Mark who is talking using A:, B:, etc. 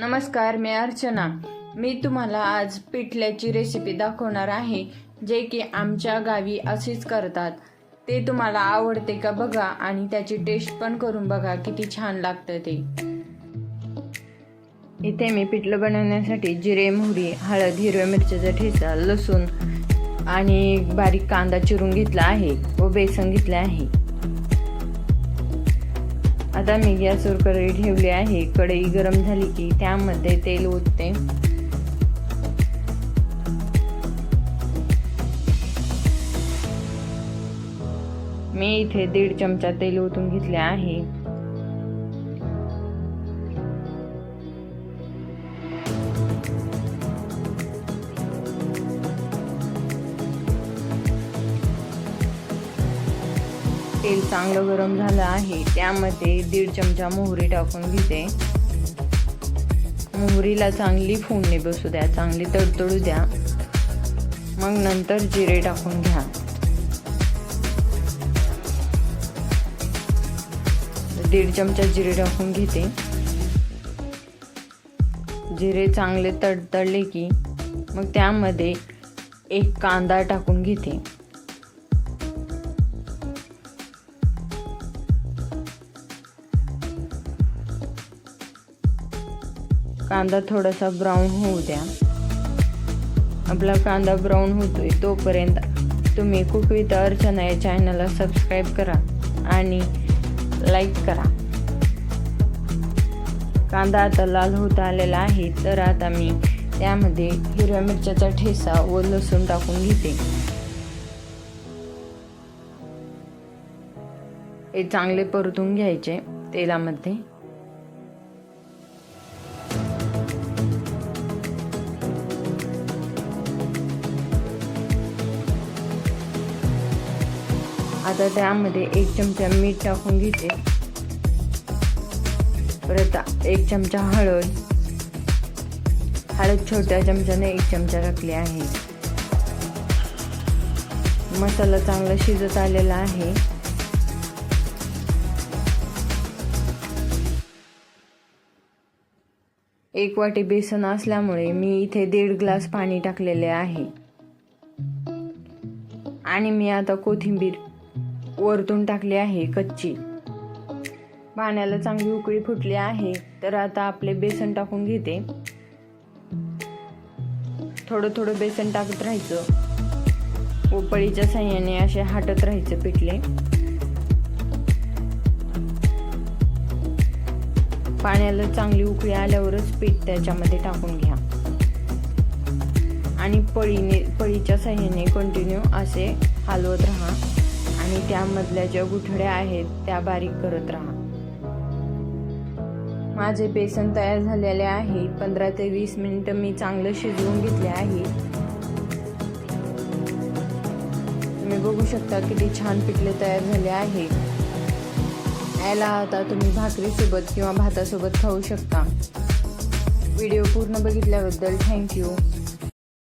A: नमस्कार मी अर्चना. मी तुम्हाला आज पिठल्याची रेसिपी दाखवणार आहे जे की आमच्या गावी असेच करतात. ते तुम्हाला आवडते का बघा आणि त्याची टेस्ट पण करून बघा किती छान लागतं ते. इथे मी पिठलं बनवण्यासाठी जिरे मोहरी हळद हिरव्या मिरच्याचा ठेचा लसूण आणि बारीक कांदा चिरून घेतला आहे व बेसन घेतले आहे. आता मी गॅसवर कढई ठेवली आहे. कढई गरम झाली की त्यामध्ये तेल ओतते. मी इथे दीड चमचा तेल ओतून घेतले आहे. तेल चांगलं गरम झालं आहे त्यामध्ये दीड चमचा मोहरी टाकून घेते. मोहरीला चांगली फोडणी बसू द्या चांगली तडतडू द्या. मग नंतर जिरे टाकून घ्या. दीड चमचा जिरे टाकून घेते. जिरे चांगले तडतडले की मग त्यामध्ये एक कांदा टाकून घेते. कांदा थोडासा ब्राऊन होऊ द्या. आपला कांदा ब्राऊन होतोय तोपर्यंत तुम्ही कुक विथ अर्चना या चॅनलला सबस्क्राईब करा आणि लाईक करा. कांदा आता लाल होत आलेला आहे तर आता मी त्यामध्ये हिरव्या मिरच्याचा ठेसा व लसूण टाकून घेते. हे चांगले परतून घ्यायचे तेलामध्ये. आता त्यामध्ये एक चमचा मीठ टाकून घेते. परत एक चमचा हळद. हळद छोट्या चमच्याने एक चमचा टाकली आहे. मसाला चांगला शिजत आलेला आहे. एक वाटी बेसन असल्यामुळे मी इथे दीड ग्लास पाणी टाकलेले आहे. आणि मी आता कोथिंबीर वरतून टाकली आहे कच्ची. पाण्याला चांगली उकळी फुटली आहे तर आता आपले बेसन टाकून घेते. थोडं थोडं बेसन टाकत राहायचं. उपळीच्या साह्याने असे हाटत राहायचं पिठले. पाण्याला चांगली उकळी आल्यावरच पीठ त्याच्यामध्ये टाकून घ्या. आणि पळीने पळीच्या साह्याने कंटिन्यू असे हलवत राहा. आणि त्यामधल्या ज्या गुठड्या आहेत त्या बारीक करत राहा. माझे बेसन तयार झालेले आहे. पंधरा ते वीस मिनिटं मी चांगलं शिजवून घेतले आहे. तुम्ही बघू शकता किती छान पिठले तयार झाले आहे. याला आता तुम्ही भाकरीसोबत किंवा भातासोबत खाऊ शकता. व्हिडिओ पूर्ण बघितल्याबद्दल थँक्यू.